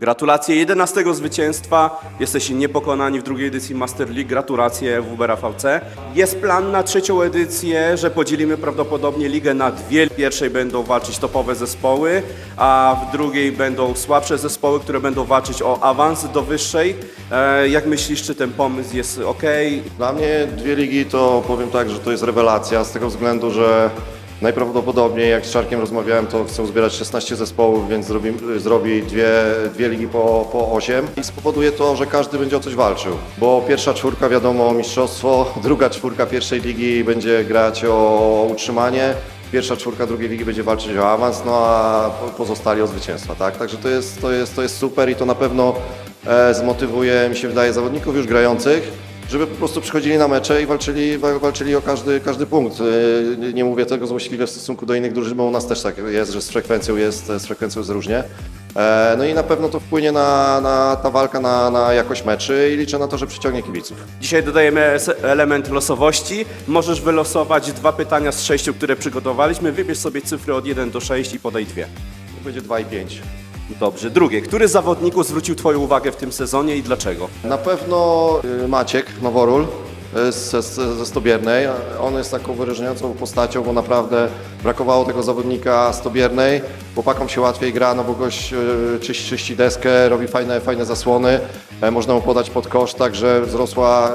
Gratulacje 11 zwycięstwa. Jesteście niepokonani w drugiej edycji Master League. Gratulacje WBR AVC. Jest plan na trzecią edycję, że podzielimy prawdopodobnie ligę na dwie. W pierwszej będą walczyć topowe zespoły, a w drugiej będą słabsze zespoły, które będą walczyć o awans do wyższej. E, jak myślisz, czy ten pomysł jest ok? Dla mnie dwie ligi to powiem tak, że to jest rewelacja z tego względu, że najprawdopodobniej jak z Czarkiem rozmawiałem, to chcą zbierać 16 zespołów, więc zrobi, zrobi dwie, dwie ligi po, po 8 i spowoduje to, że każdy będzie o coś walczył, bo pierwsza czwórka wiadomo mistrzostwo, druga czwórka pierwszej ligi będzie grać o utrzymanie, pierwsza czwórka drugiej ligi będzie walczyć o awans, no a po- pozostali o zwycięstwa, tak? Także to jest, to jest, to jest super i to na pewno e, zmotywuje, mi się wydaje, zawodników już grających, żeby po prostu przychodzili na mecze i walczyli, wa- walczyli o każdy, każdy punkt. E, Nie- mówię tego złośliwie w stosunku do innych drużyn, bo u nas też tak jest, że z frekwencją jest, z frekwencją jest różnie. E, No i na pewno to wpłynie na, na ta walka na, na jakość meczy i liczę na to, że przyciągnie kibiców. Dzisiaj dodajemy es- element losowości. Możesz wylosować dwa pytania z sześciu, które przygotowaliśmy. Wybierz sobie cyfry od 1 do 6 i podaj dwie. To będzie 2 i 5. Dobrze. Drugie. Który z zawodników zwrócił Twoją uwagę w tym sezonie i dlaczego? Na pewno y, Maciek Noworól y, ze, ze, Stobiernej. On jest taką wyróżniającą postacią, bo naprawdę brakowało tego zawodnika Stobiernej. Chłopakom się łatwiej gra, no bo gość y, czyści, czyści deskę, robi fajne, fajne zasłony. E, Można mu podać pod kosz, także wzrosła.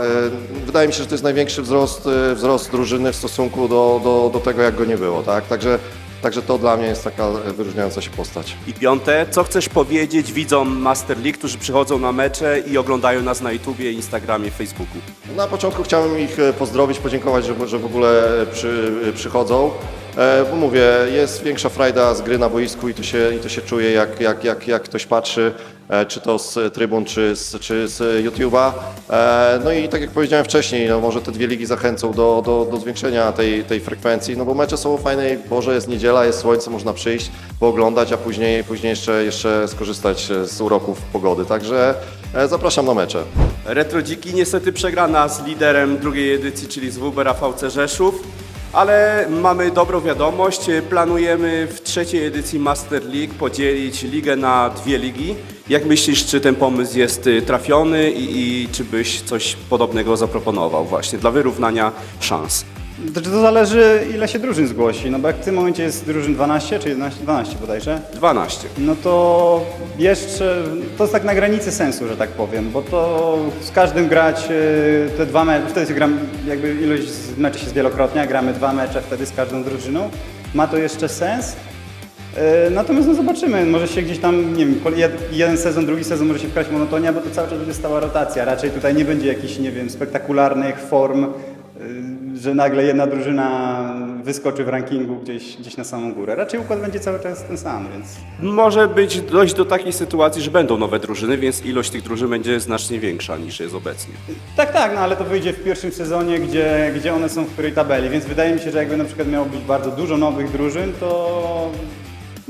Wydaje mi się, że to jest największy wzrost, wzrost drużyny w stosunku do, do, do tego, jak go nie było. Tak? Także, także to dla mnie jest taka wyróżniająca się postać. I piąte. Co chcesz powiedzieć widzom Master League, którzy przychodzą na mecze i oglądają nas na YouTubie, Instagramie, Facebooku? Na początku chciałem ich e, pozdrowić, podziękować, że, że w ogóle przy, przychodzą. E, Bo mówię, jest większa frajda z gry na boisku i to się, i to się czuje, jak, jak, jak, jak ktoś patrzy, e, czy to z trybun, czy z, czy z YouTube'a. E, No i tak jak powiedziałem wcześniej, no może te dwie ligi zachęcą do, do, do zwiększenia tej, tej frekwencji, no bo mecze są fajne, Boże, jest niedziela, jest słońce, można przyjść, pooglądać, a później, później jeszcze, jeszcze skorzystać e, z uroków pogody. Także e, zapraszam na mecze. Retro Dziki niestety przegrana z liderem drugiej edycji, czyli z WBR AVC Rzeszów. Ale mamy dobrą wiadomość. Planujemy w trzeciej edycji Master League podzielić ligę na dwie ligi. Jak myślisz, czy ten pomysł jest y, trafiony i, i czy byś coś podobnego zaproponował właśnie dla wyrównania szans? To, to zależy ile się drużyn zgłosi, no bo jak w tym momencie jest drużyn 12 czy 11, 12 bodajże, 12. no to jeszcze, to jest tak na granicy sensu, że tak powiem, bo to z każdym grać e, te dwa mecze, wtedy się gram, jakby ilość z- meczy się zwielokrotnia, gramy dwa mecze wtedy z każdą drużyną, ma to jeszcze sens. E, Natomiast no zobaczymy, może się gdzieś tam, nie wiem, jeden sezon, drugi sezon może się wkraść monotonia, bo to cały czas będzie stała rotacja. Raczej tutaj nie będzie jakichś, nie wiem, spektakularnych form, y, że nagle jedna drużyna wyskoczy w rankingu gdzieś, gdzieś na samą górę. Raczej układ będzie cały czas ten sam, więc Może być dojść do takiej sytuacji, że będą nowe drużyny, więc ilość tych drużyn będzie znacznie większa niż jest obecnie. tak, tak, no ale to wyjdzie w pierwszym sezonie, gdzie, gdzie one są w której tabeli, więc wydaje mi się, że jakby na przykład miało być bardzo dużo nowych drużyn, to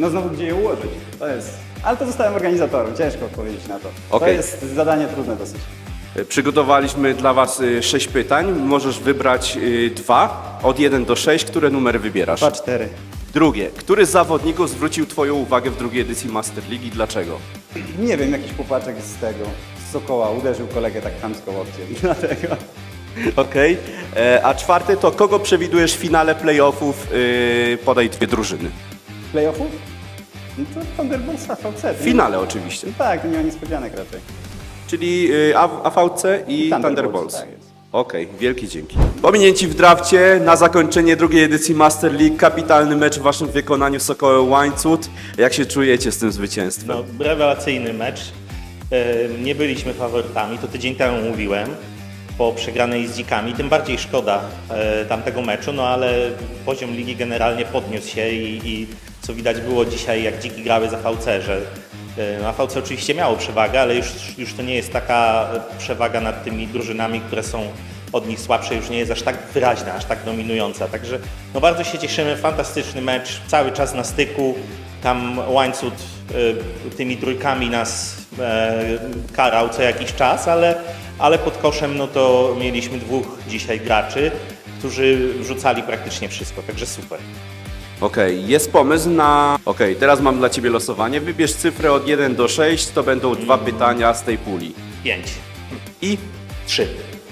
no znowu gdzie je ułożyć. To jest, ale to zostałem organizatorem, ciężko odpowiedzieć na to. To Okej. jest zadanie trudne dosyć. Przygotowaliśmy dla Was y, sześć pytań. Możesz wybrać y, dwa, od 1 do 6. Które numery wybierasz? 2-4. Drugie. Który z zawodników zwrócił Twoją uwagę w drugiej edycji Master League i dlaczego? Nie wiem, jakiś chłopaczek z tego, z Sokoła uderzył kolegę tak chamsko łokciem, dlatego. Okej. E, A czwarte to kogo przewidujesz w finale playoffów? Y, Podaj dwie drużyny. Playoffów? No to Thunderbolts AVC. W finale oczywiście. No tak, to nie ma niespodzianek raczej. Czyli y, A- AVC i Thunderbolts, Thunderbolts. tak jest. Okej, wielkie dzięki. Pominięci w drafcie na zakończenie drugiej edycji Master League. Kapitalny mecz w Waszym wykonaniu Sokołem Łańcut. Jak się czujecie z tym zwycięstwem? No, rewelacyjny mecz. Nie byliśmy faworytami, to tydzień temu mówiłem, po przegranej z dzikami. Tym bardziej szkoda e, tamtego meczu, no ale poziom ligi generalnie podniósł się i, i co widać było dzisiaj, jak dziki grały za VC, że e, no, VC oczywiście miało przewagę, ale już, już to nie jest taka przewaga nad tymi drużynami, które są od nich słabsze, już nie jest aż tak wyraźna, aż tak dominująca. Także no, bardzo się cieszymy, fantastyczny mecz, cały czas na styku. Tam łańcuch y, tymi trójkami nas e, karał co jakiś czas, ale, ale pod koszem no to mieliśmy dwóch dzisiaj graczy, którzy wrzucali praktycznie wszystko, także super. Okej, jest pomysł na... Okej, teraz mam dla Ciebie losowanie. Wybierz cyfrę od 1 do 6, to będą dwa pytania z tej puli. 5, I 3.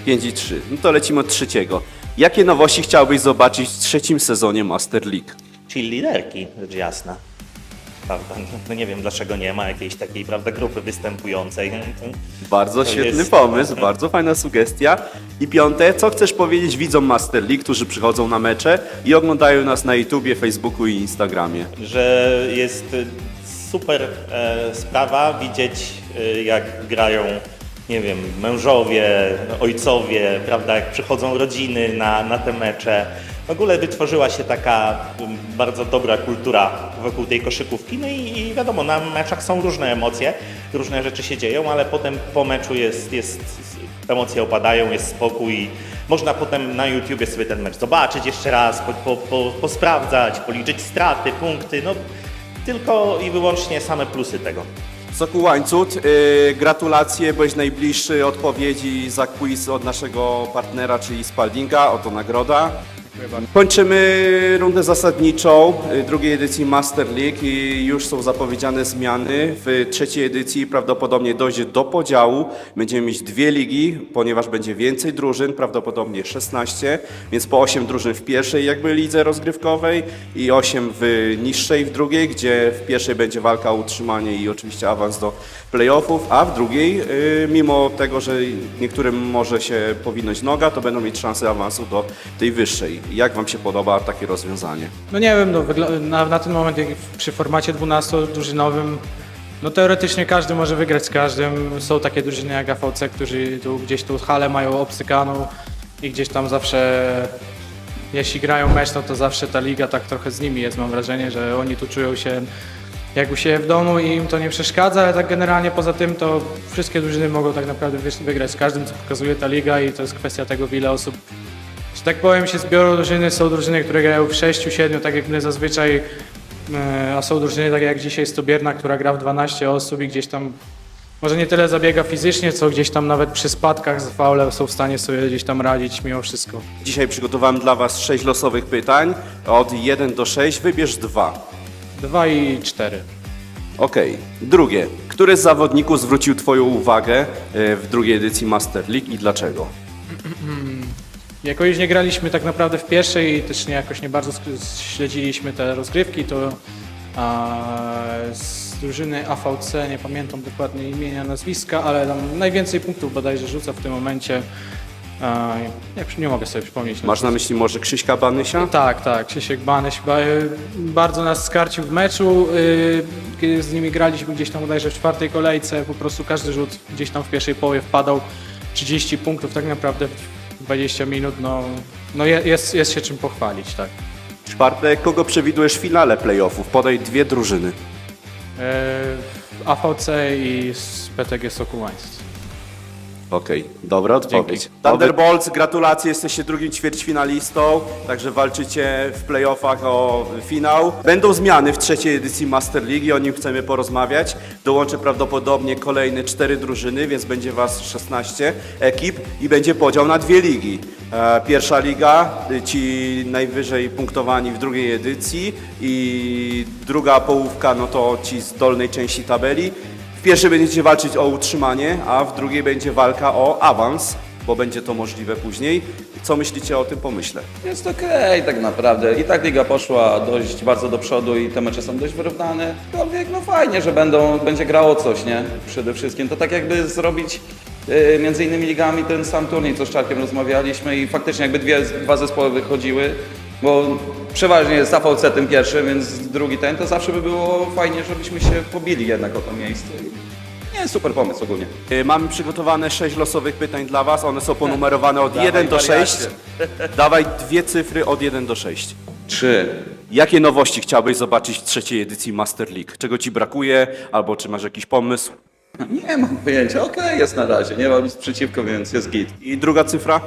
5 i 3. No to lecimy od trzeciego. Jakie nowości chciałbyś zobaczyć w trzecim sezonie Master League? Czyli liderki, rzecz jasna. Prawda? No nie wiem dlaczego nie ma jakiejś takiej prawda, grupy występującej. Bardzo To świetny jest- pomysł, bardzo fajna sugestia. I piąte, co chcesz powiedzieć widzom Master League, którzy przychodzą na mecze i oglądają nas na YouTubie, Facebooku i Instagramie? Że jest y, super e, sprawa widzieć y, jak grają nie wiem, mężowie, ojcowie, prawda, jak przychodzą rodziny na, na te mecze. W ogóle wytworzyła się taka bardzo dobra kultura wokół tej koszykówki. No i, i wiadomo, na meczach są różne emocje, różne rzeczy się dzieją, ale potem po meczu jest, jest emocje opadają, jest spokój. Można potem na YouTubie sobie ten mecz zobaczyć jeszcze raz, po, po, po, posprawdzać, policzyć straty, punkty. No, tylko i wyłącznie same plusy tego. Soku Łańcut, yy, gratulacje, byłeś najbliższy odpowiedzi za quiz od naszego partnera, czyli Spaldinga, oto nagroda. Kończymy rundę zasadniczą y, drugiej edycji Master League i już są zapowiedziane zmiany. W trzeciej edycji prawdopodobnie dojdzie do podziału. Będziemy mieć dwie ligi, ponieważ będzie więcej drużyn, prawdopodobnie 16, więc po 8 drużyn w pierwszej jakby lidze rozgrywkowej i 8 w niższej w drugiej, gdzie w pierwszej będzie walka o utrzymanie i oczywiście awans do playoffów, a w drugiej, y, mimo tego, że niektórym może się powinąć noga, to będą mieć szansę awansu do tej wyższej. Jak Wam się podoba takie rozwiązanie? No nie wiem, no, na, na ten moment jak przy formacie 12-drużynowym, no teoretycznie każdy może wygrać z każdym. Są takie drużyny jak AVC, którzy tu gdzieś tu halę mają obsykaną i gdzieś tam zawsze, jeśli grają mecz, no to zawsze ta liga tak trochę z nimi jest. Mam wrażenie, że oni tu czują się jak u siebie w domu i im to nie przeszkadza, ale tak generalnie poza tym to wszystkie drużyny mogą tak naprawdę wy- wygrać z każdym, co pokazuje ta liga i to jest kwestia tego, ile osób że tak powiem, się zbiorą drużyny. Są drużyny, które grają w 6, 7, tak jak my zazwyczaj, e, a są drużyny, tak jak dzisiaj Stobierna, która gra w 12 osób i gdzieś tam może nie tyle zabiega fizycznie, co gdzieś tam nawet przy spadkach z faule są w stanie sobie gdzieś tam radzić mimo wszystko. Dzisiaj przygotowałem dla Was sześć losowych pytań, od 1 do 6, wybierz dwa. 2 i 4. Okej. Drugie. Który z zawodników zwrócił Twoją uwagę e, w drugiej edycji Master League i dlaczego? Jako już nie graliśmy tak naprawdę w pierwszej i też nie jakoś nie bardzo śledziliśmy te rozgrywki, to a, z drużyny AVC, nie pamiętam dokładnie imienia, nazwiska, ale tam najwięcej punktów bodajże rzuca w tym momencie. A, nie, nie mogę sobie przypomnieć. Masz na myśli może Krzyśka Banysia? Tak, tak. Krzysiek Banyś ba- y, bardzo nas skarcił w meczu. y, Kiedy z nimi graliśmy gdzieś tam bodajże w czwartej kolejce, po prostu każdy rzut gdzieś tam w pierwszej połowie wpadał. 30 punktów tak naprawdę w 20 minut, no, no je- jest, jest się czym pochwalić, tak. Czwarte. Kogo przewidujesz w finale playoffów? Podaj dwie drużyny. Y, AVC i z PTG Sokułańsk. Okej, dobra odpowiedź. Thunderbolts, gratulacje, jesteście drugim ćwierćfinalistą, także walczycie w playoffach o finał. Będą zmiany w trzeciej edycji Master League o nim chcemy porozmawiać. Dołączy prawdopodobnie kolejne cztery drużyny, więc będzie was 16 ekip i będzie podział na dwie ligi. E, Pierwsza liga, y, ci najwyżej punktowani w drugiej edycji i druga połówka, no to ci z dolnej części tabeli. W pierwszej będziecie walczyć o utrzymanie, a w drugiej będzie walka o awans, bo będzie to możliwe później. Co myślicie o tym pomyśle? Jest okej tak naprawdę. I tak liga poszła dość bardzo do przodu i te mecze są dość wyrównane. Aczkolwiek no fajnie, że będą, będzie grało coś, nie? Przede wszystkim. To tak jakby zrobić y, między innymi ligami ten sam turniej, co z Czarkiem rozmawialiśmy i faktycznie jakby dwie, dwa zespoły wychodziły, bo przeważnie jest AVC tym pierwszym, więc drugi ten, to zawsze by było fajnie, żebyśmy się pobili jednak o to miejsce. Nie, super pomysł ogólnie. Y, Mamy przygotowane sześć losowych pytań dla Was. One są ponumerowane od 1 do 6. wariacie. Dawaj dwie cyfry od 1 do 6. Trzy. Jakie nowości chciałbyś zobaczyć w trzeciej edycji Master League? Czego Ci brakuje, albo czy masz jakiś pomysł? Nie mam pojęcia, okej jest na razie, nie mam nic przeciwko, więc jest git. I druga cyfra?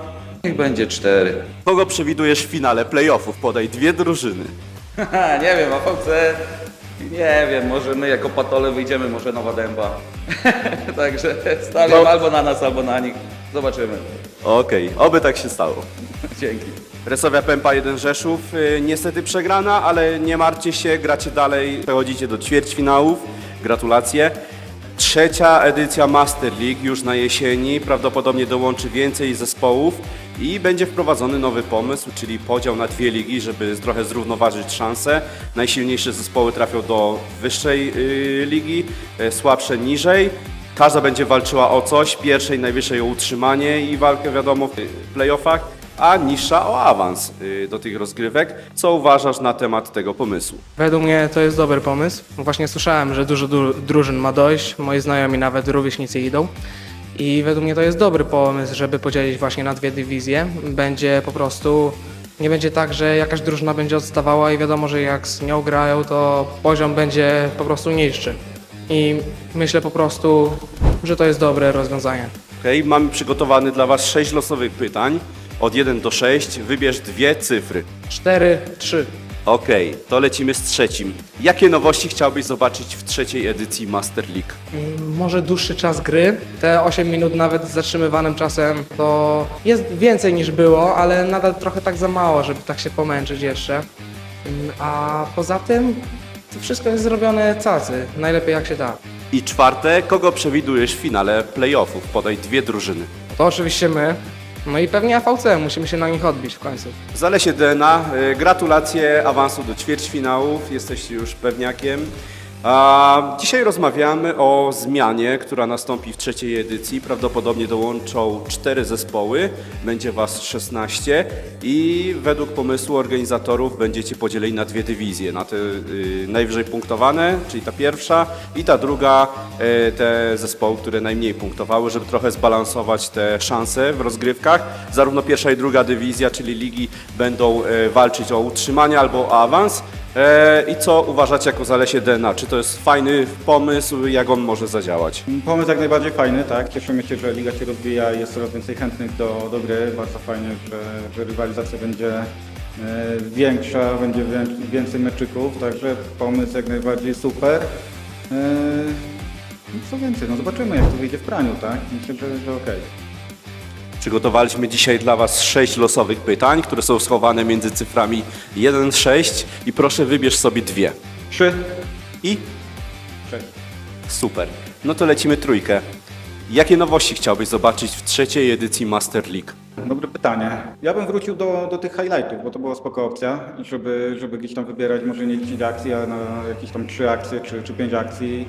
Niech będzie cztery. Kogo przewidujesz w finale playoffów? Podaj dwie drużyny. Haha, nie wiem, AVC, nie wiem, może my jako patole wyjdziemy, może nowa dęba. Także stawiam No. albo na nas, albo na nich. Zobaczymy. Okej, oby tak się stało. Dzięki. Resowia Pępa 1 Rzeszów, y, niestety przegrana, ale nie martwcie się, gracie dalej, przechodzicie do ćwierćfinałów, gratulacje. Trzecia edycja Master League już na jesieni, prawdopodobnie dołączy więcej zespołów i będzie wprowadzony nowy pomysł, czyli podział na dwie ligi, żeby trochę zrównoważyć szanse. Najsilniejsze zespoły trafią do wyższej y, ligi, y, słabsze niżej. Każda będzie walczyła o coś, pierwszej najwyższej o utrzymanie i walkę wiadomo w playoffach, a niższa o awans y, do tych rozgrywek. Co uważasz na temat tego pomysłu? Według mnie to jest dobry pomysł. Właśnie słyszałem, że dużo dru- drużyn ma dojść, moi znajomi nawet rówieśnicy idą. I według mnie to jest dobry pomysł, żeby podzielić właśnie na dwie dywizje. Będzie po prostu, nie będzie tak, że jakaś drużyna będzie odstawała i wiadomo, że jak z nią grają, to poziom będzie po prostu niższy. I myślę po prostu, że to jest dobre rozwiązanie. Okay, mamy przygotowany dla Was sześć losowych pytań. Od 1 do 6 wybierz dwie cyfry. 4, 3. Okej, to lecimy z trzecim. Jakie nowości chciałbyś zobaczyć w trzeciej edycji Master League? Mm, Może dłuższy czas gry. Te 8 minut nawet z zatrzymywanym czasem to jest więcej niż było, ale nadal trochę tak za mało, żeby tak się pomęczyć jeszcze. Mm, A poza tym to wszystko jest zrobione cacy, najlepiej jak się da. I czwarte, kogo przewidujesz w finale playoffów? Podaj dwie drużyny. To oczywiście my, no i pewnie AVC, musimy się na nich odbić w końcu. Zalesie DNA, y, gratulacje awansu do ćwierćfinałów, jesteście już pewniakiem. A dzisiaj rozmawiamy o zmianie, która nastąpi w trzeciej edycji. Prawdopodobnie dołączą cztery zespoły, będzie Was 16 i według pomysłu organizatorów będziecie podzieleni na dwie dywizje. Na te y, najwyżej punktowane, czyli ta pierwsza i ta druga, y, te zespoły, które najmniej punktowały, żeby trochę zbalansować te szanse w rozgrywkach. Zarówno pierwsza i druga dywizja, czyli ligi będą e, walczyć o utrzymanie albo o awans. E, I co uważacie jako Zalesie DNA? Czy to jest fajny pomysł? Jak on może zadziałać? Pomysł jak najbardziej fajny, tak. Cieszymy się, że liga się rozwija i jest coraz więcej chętnych do, do gry. Bardzo fajnie, że, że rywalizacja będzie e, większa, będzie wię- więcej meczyków, także pomysł jak najbardziej super. E, no co więcej, no zobaczymy jak to wyjdzie w praniu, tak. Myślę, że, że okej. Przygotowaliśmy dzisiaj dla Was sześć losowych pytań, które są schowane między cyframi 1, 6 i proszę wybierz sobie dwie. Trzy, I sześć. super. No to lecimy trójkę. Jakie nowości chciałbyś zobaczyć w trzeciej edycji Master League? Dobre pytanie. Ja bym wrócił do, do tych highlightów, bo to była spoko opcja, żeby, żeby gdzieś tam wybierać może nie 10 akcji, a na jakieś tam 3 akcje czy, czy 5 akcji.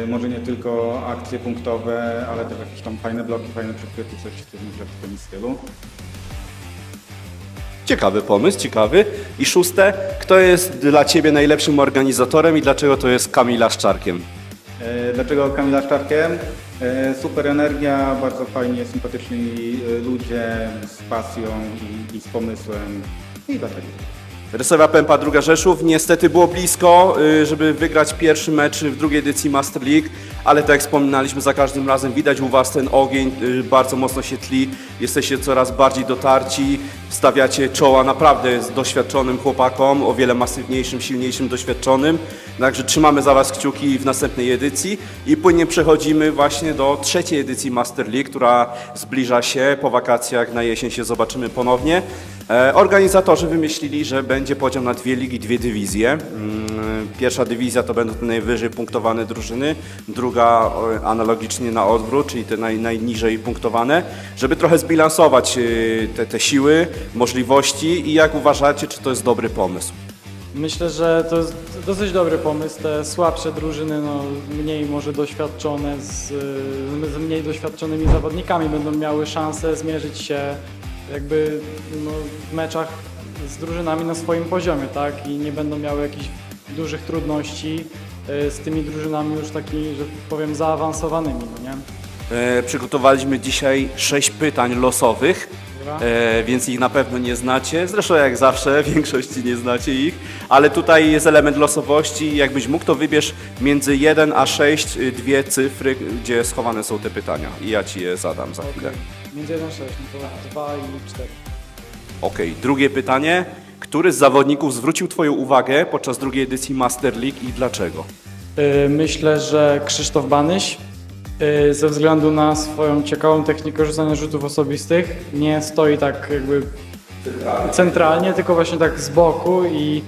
Yy, może nie tylko akcje punktowe, ale też jakieś tam fajne bloki, fajne przykryty, coś, w tym stylu. Ciekawy pomysł, ciekawy. I szóste, kto jest dla Ciebie najlepszym organizatorem i dlaczego to jest Kamila Szczarkiem? E, Dlaczego Kamila Szczarkiem? E, Super energia, bardzo fajnie, sympatyczni ludzie z pasją i, i z pomysłem i dlatego. Rysowa Pępa, druga Rzeszów. Niestety było blisko, y, żeby wygrać pierwszy mecz w drugiej edycji Master League, ale tak jak wspominaliśmy, za każdym razem widać u Was ten ogień, y, bardzo mocno się tli, jesteście coraz bardziej dotarci, stawiacie czoła naprawdę z doświadczonym chłopakom, o wiele masywniejszym, silniejszym, doświadczonym. Także trzymamy za Was kciuki w następnej edycji i płynnie przechodzimy właśnie do trzeciej edycji Master League, która zbliża się. Po wakacjach na jesień się zobaczymy ponownie. E, Organizatorzy wymyślili, że będzie podział na dwie ligi, dwie dywizje. Mm, Pierwsza dywizja to będą najwyżej punktowane drużyny, druga o, analogicznie na odwrót, czyli te naj, najniżej punktowane, żeby trochę zbilansować y, te, te siły, możliwości i jak uważacie, czy to jest dobry pomysł? Myślę, że to jest dosyć dobry pomysł. Te słabsze drużyny, no, mniej może doświadczone, z, z mniej doświadczonymi zawodnikami będą miały szansę zmierzyć się jakby no, w meczach z drużynami na swoim poziomie, tak? I nie będą miały jakichś dużych trudności y, z tymi drużynami już takimi, że powiem, zaawansowanymi, no nie? E, Przygotowaliśmy dzisiaj sześć pytań losowych, Dobra. e, więc ich na pewno nie znacie. Zresztą jak zawsze, w większości nie znacie ich, ale tutaj jest element losowości. Jakbyś mógł, to wybierz między 1 a 6 y, dwie cyfry, gdzie schowane są te pytania i ja Ci je zadam za chwilę. Między 1 a 6, no to 2 i 4. Okej, drugie pytanie. Który z zawodników zwrócił Twoją uwagę podczas drugiej edycji Master League i dlaczego? Y, Myślę, że Krzysztof Banyś y, ze względu na swoją ciekawą technikę rzucania rzutów osobistych nie stoi tak jakby centralnie, tylko właśnie tak z boku i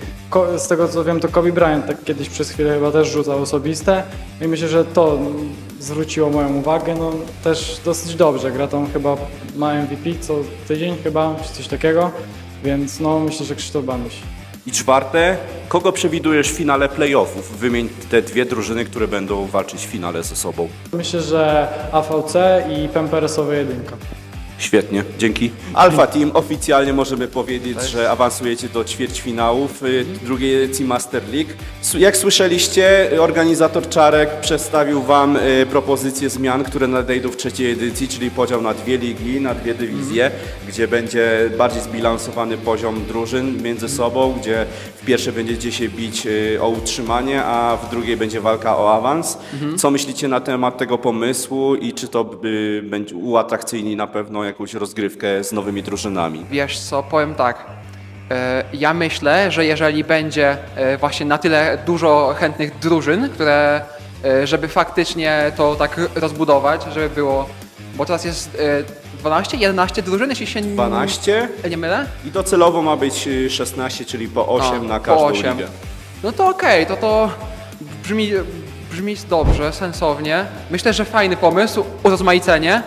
z tego co wiem, to Kobe Bryant tak kiedyś przez chwilę chyba też rzucał osobiste i myślę, że to zwróciło moją uwagę, no też dosyć dobrze, gra tam chyba ma MVP co tydzień chyba, czy coś takiego, więc no myślę, że Krzysztof Banuś. I czwarte, kogo przewidujesz w finale playoffów? Wymień te dwie drużyny, które będą walczyć w finale ze sobą. Myślę, że AVC i Pemperesowa jedynka. Świetnie, dzięki. Alpha Team, oficjalnie możemy powiedzieć, że awansujecie do ćwierćfinałów y, drugiej edycji Master League. Jak słyszeliście, organizator Czarek przedstawił Wam y, propozycje zmian, które nadejdą w trzeciej edycji, czyli podział na dwie ligi, na dwie dywizje, gdzie będzie bardziej zbilansowany poziom drużyn między sobą, gdzie w pierwszej będziecie się bić y, o utrzymanie, a w drugiej będzie walka o awans. Co myślicie na temat tego pomysłu i czy to y, będzie uatrakcyjni na pewno jakąś rozgrywkę z nowymi drużynami? Wiesz co, powiem tak. E, Ja myślę, że jeżeli będzie e, właśnie na tyle dużo chętnych drużyn, które, e, żeby faktycznie to tak rozbudować, żeby było, bo teraz jest e, 12, 11 drużyn, jeśli się n- 12 nie mylę? i docelowo ma być y, 16, czyli po 8 No, na po każdą osiem. ligę. No to okej, to to brzmi, brzmi dobrze, sensownie. Myślę, że fajny pomysł, urozmaicenie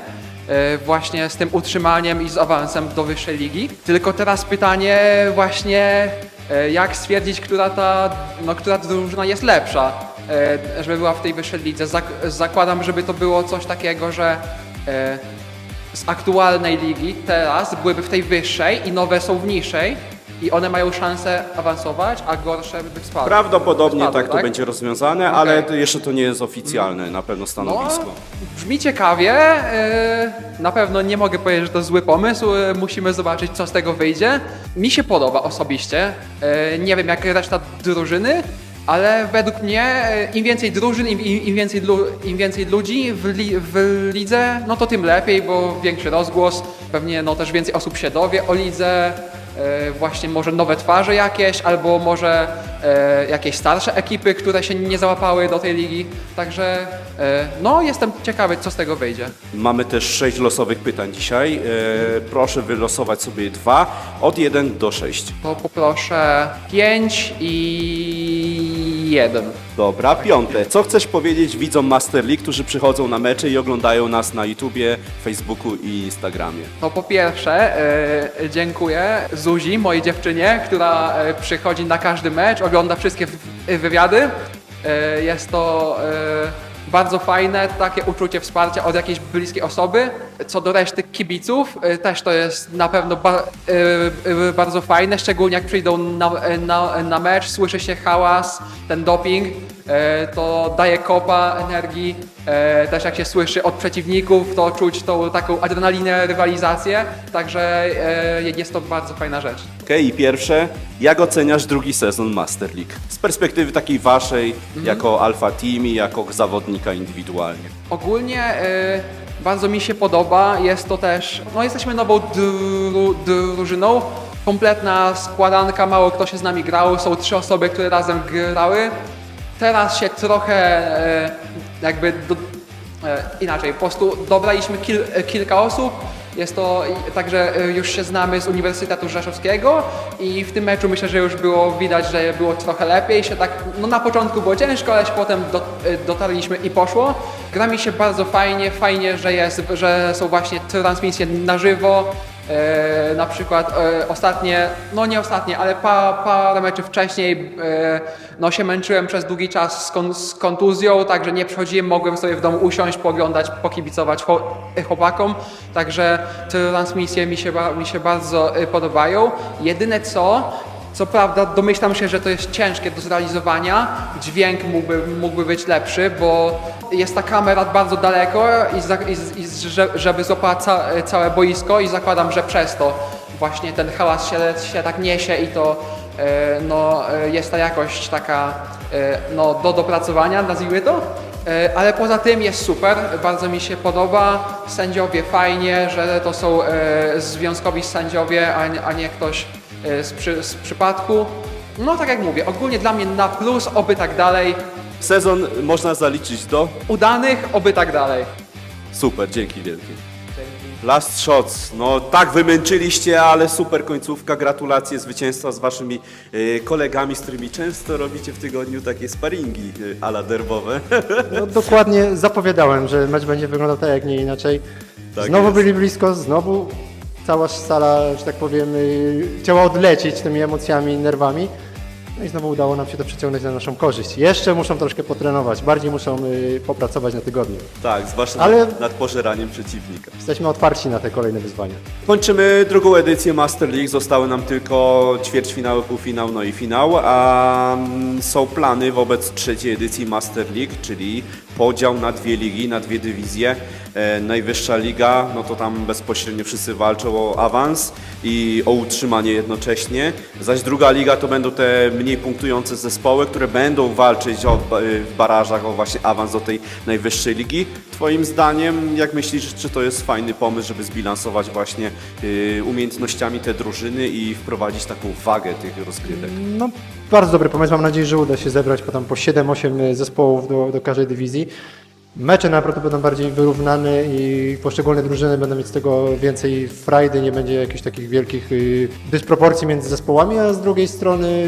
e, właśnie z tym utrzymaniem i z awansem do wyższej ligi. Tylko teraz pytanie właśnie, e, jak stwierdzić, która ta, no, która drużyna jest lepsza, e, żeby była w tej wyższej lidze. Zak- zakładam, żeby to było coś takiego, że e, z aktualnej ligi teraz byłyby w tej wyższej i nowe są w niższej i one mają szansę awansować, a gorsze by spadły. Prawdopodobnie Spadły, tak to będzie rozwiązane, Okej. ale to jeszcze to nie jest oficjalne na pewno No, stanowisko. brzmi ciekawie. e, Na pewno nie mogę powiedzieć, że to zły pomysł. e, Musimy zobaczyć, co z tego wyjdzie. Mi się podoba osobiście. E, Nie wiem, jak reszta drużyny, ale według mnie e, im więcej drużyn, im, im, więcej, im więcej ludzi w, li, w lidze, no to tym lepiej, bo większy rozgłos, pewnie no też więcej osób się dowie o lidze. e, Właśnie może nowe twarze jakieś, albo może e, jakieś starsze ekipy, które się nie załapały do tej ligi. Także e, no, jestem ciekawy, co z tego wyjdzie. Mamy też sześć losowych pytań dzisiaj. E, proszę wylosować sobie dwa, od 1 do 6. To poproszę 5 i 1. Dobra, piąte. Co chcesz powiedzieć widzom Master League, którzy przychodzą na mecze i oglądają nas na YouTubie, Facebooku i Instagramie? To po pierwsze e, dziękuję Zuzi, mojej dziewczynie, która e, przychodzi na każdy mecz, ogląda wszystkie w- wywiady. E, jest to e, bardzo fajne takie uczucie wsparcia od jakiejś bliskiej osoby. Co do reszty kibiców, e, też to jest na pewno ba- e, e, bardzo fajne, szczególnie jak przyjdą na, na, na mecz, słyszy się hałas, ten doping. E, to daje kopa energii. E, też jak się słyszy od przeciwników, to czuć tą taką adrenalinę, rywalizację. Także e, jest to bardzo fajna rzecz. Okej, i pierwsze, jak oceniasz drugi sezon Master League? Z perspektywy takiej waszej, jako Alpha Team i jako zawodnika indywidualnie. Ogólnie bardzo mi się podoba. Jest to też, no jesteśmy nową dru, drużyną. Kompletna składanka, mało kto się z nami grał. Są trzy osoby, które razem grały. Teraz się trochę e, jakby do, e, inaczej, po prostu dobraliśmy kil, e, kilka osób. Jest to także już się znamy z Uniwersytetu Rzeszowskiego i w tym meczu myślę, że już było widać, że było trochę lepiej. Się tak, no na początku było ciężko, ale potem do, dotarliśmy i poszło. Gra mi się bardzo fajnie, fajnie, że, jest, że są właśnie transmisje na żywo. E, na przykład e, ostatnie, no nie ostatnie, ale pa, parę meczy wcześniej e, no się męczyłem przez długi czas z, kon, z kontuzją, także nie przychodziłem, mogłem sobie w domu usiąść, poglądać, pokibicować chłopakom, także transmisje mi się, mi się bardzo e, podobają. Jedyne co, co prawda domyślam się, że to jest ciężkie do zrealizowania, dźwięk mógłby, mógłby być lepszy, bo jest ta kamera bardzo daleko i, za, i, i żeby złapała ca, całe boisko i zakładam, że przez to właśnie ten hałas się, się tak niesie i to e, no, e, jest ta jakość taka e, no, do dopracowania, nazwijmy to. Ale poza tym jest super, bardzo mi się podoba. Sędziowie fajnie, że to są związkowi sędziowie, a, a nie ktoś z, przy, z przypadku. No tak jak mówię, ogólnie dla mnie na plus, oby tak dalej. Sezon można zaliczyć do? Udanych, oby tak dalej. Super, dzięki wielkie. Last shots. No tak wymęczyliście, ale super końcówka. Gratulacje zwycięstwa z waszymi e, kolegami, z którymi często robicie w tygodniu takie sparingi e, ala derbowe. No, dokładnie zapowiadałem, że mecz będzie wyglądał tak, jak nie inaczej. Tak znowu jest. byli blisko, znowu cała sala, że tak powiem, y, chciała odlecieć tymi emocjami, nerwami. No i znowu udało nam się to przyciągnąć na naszą korzyść. Jeszcze muszą troszkę potrenować, bardziej muszą y, popracować na tygodniu. tak, zwłaszcza Ale- nad, nad pożeraniem przeciwnika. Jesteśmy otwarci na te kolejne wyzwania. Kończymy drugą edycję Master League. Zostały nam tylko ćwierćfinały, półfinał, no i finał. A mm, są plany wobec trzeciej edycji Master League, czyli podział na dwie ligi, na dwie dywizje. E, najwyższa liga, no to tam bezpośrednio wszyscy walczą o awans i o utrzymanie jednocześnie. Zaś druga liga to będą te mniej punktujące zespoły, które będą walczyć o, y, w barażach o właśnie awans do tej najwyższej ligi. Twoim zdaniem, jak myślisz, czy to jest fajny pomysł, żeby zbilansować właśnie y, umiejętnościami te drużyny i wprowadzić taką wagę tych rozgrywek? No, bardzo dobry pomysł. Mam nadzieję, że uda się zebrać potem po 7-8 zespołów do, do każdej dywizji. Mecze naprawdę będą bardziej wyrównane i poszczególne drużyny będą mieć z tego więcej frajdy, nie będzie jakichś takich wielkich y, dysproporcji między zespołami, a z drugiej strony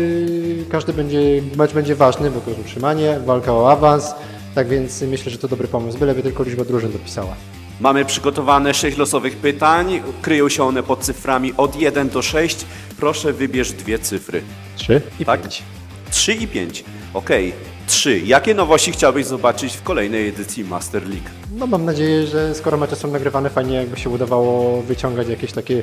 każdy będzie, mecz będzie ważny, bo to jest utrzymanie, walka o awans, tak więc myślę, że to dobry pomysł, byleby tylko liczba drużyn dopisała. Mamy przygotowane sześć losowych pytań. Kryją się one pod cyframi od 1 do 6. Proszę wybierz dwie cyfry. Trzy i Tak? pięć. 3 i 5. Okej. 3. Jakie nowości chciałbyś zobaczyć w kolejnej edycji Master League? No mam nadzieję, że skoro mecze są nagrywane, fajnie jakby się udawało wyciągać jakieś takie,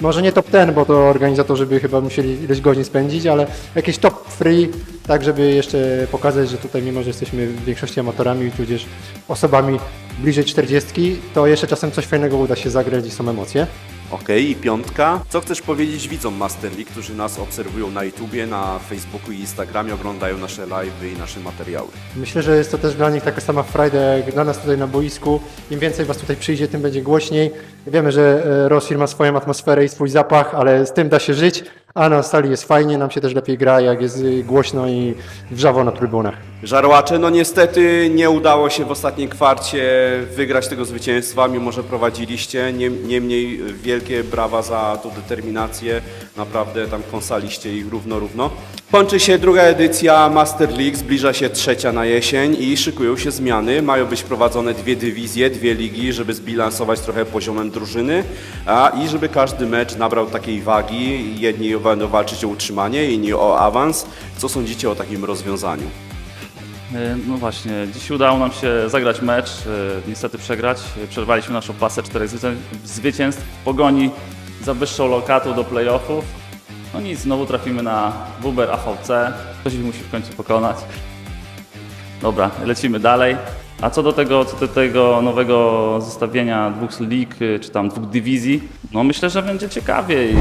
może nie top 10, bo to organizatorzy by chyba musieli ileś godzin spędzić, ale jakieś top free, tak żeby jeszcze pokazać, że tutaj mimo, że jesteśmy w większości amatorami, tudzież osobami bliżej 40, to jeszcze czasem coś fajnego uda się zagrać i są emocje. Okej, i piątka. Co chcesz powiedzieć widzom Master League, którzy nas obserwują na YouTubie, na Facebooku i Instagramie, oglądają nasze live'y i nasze materiały? Myślę, że jest to też dla nich taka sama frajda jak dla nas tutaj na boisku. Im więcej Was tutaj przyjdzie, tym będzie głośniej. Wiemy, że e, Rosir ma swoją atmosferę i swój zapach, ale z tym da się żyć, a na sali jest fajnie, nam się też lepiej gra, jak jest y, głośno i wrzawo na trybunach. Żarłacze, no niestety nie udało się w ostatniej kwarcie wygrać tego zwycięstwa, mimo że prowadziliście. Niem- Niemniej wielkie brawa za tą determinację. Naprawdę tam kąsaliście ich równo, równo. Kończy się druga edycja Master League, zbliża się trzecia na jesień i szykują się zmiany. Mają być prowadzone dwie dywizje, dwie ligi, żeby zbilansować trochę poziomem drużyny a, i żeby każdy mecz nabrał takiej wagi. Jedni będą walczyć o utrzymanie, inni o awans. Co sądzicie o takim rozwiązaniu? E, No właśnie, dziś udało nam się zagrać mecz, e, niestety przegrać. Przerwaliśmy naszą pasę czterech zwycię- zwycięstw w pogoni za wyższą lokatą do playoffów. No nic, znowu trafimy na Buber AVC. Ktoś ich musi w końcu pokonać. Dobra, lecimy dalej. A co do tego, co do tego nowego zestawienia dwóch lig, y, czy tam dwóch dywizji, no myślę, że będzie ciekawiej.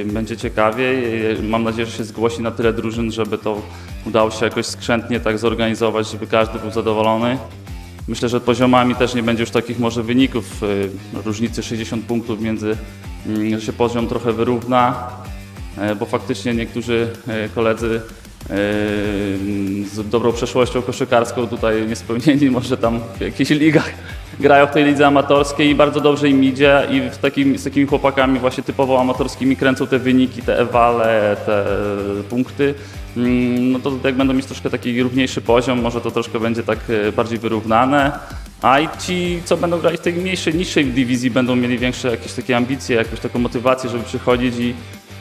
y, Będzie ciekawiej. Y, Mam nadzieję, że się zgłosi na tyle drużyn, żeby to udało się jakoś skrzętnie tak zorganizować, żeby każdy był zadowolony. Myślę, że poziomami też nie będzie już takich może wyników, różnicy 60 punktów między, mm, że się poziom trochę wyrówna, bo faktycznie niektórzy e, koledzy e, z dobrą przeszłością koszykarską tutaj niespełnieni, może tam w jakichś ligach grają w tej lidze amatorskiej i bardzo dobrze im idzie i w takim, z takimi chłopakami właśnie typowo amatorskimi kręcą te wyniki, te ewale, te punkty. Mm, No to jak będą mieć troszkę taki równiejszy poziom, może to troszkę będzie tak e, bardziej wyrównane. A i ci, co będą grać w tej mniejszej, niższej dywizji, będą mieli większe jakieś takie ambicje, jakąś taką motywację, żeby przychodzić i,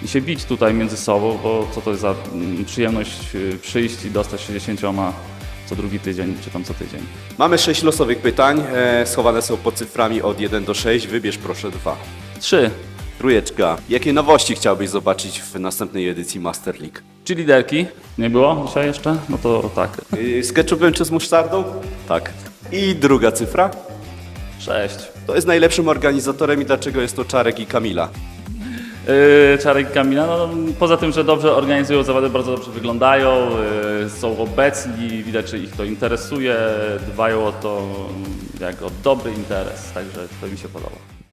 i się bić tutaj między sobą, bo co to jest za mm, przyjemność y, przyjść i dostać się 10 co drugi tydzień, czy tam co tydzień. Mamy sześć losowych pytań, e, schowane są pod cyframi od 1 do 6. Wybierz proszę dwa. Trzy. Trójeczka. Jakie nowości chciałbyś zobaczyć w następnej edycji Master League? Czy liderki? Nie było dzisiaj jeszcze? No to tak. Yy, Z ketchupem czy z musztardą? Tak. I druga cyfra? Sześć. To jest najlepszym organizatorem i dlaczego jest to Czarek i Kamila? Yy, Czarek Kamila, no, poza tym, że dobrze organizują zawody, bardzo dobrze wyglądają, yy, są obecni, widać, że ich to interesuje, dbają o to jak o dobry interes, także to mi się podoba.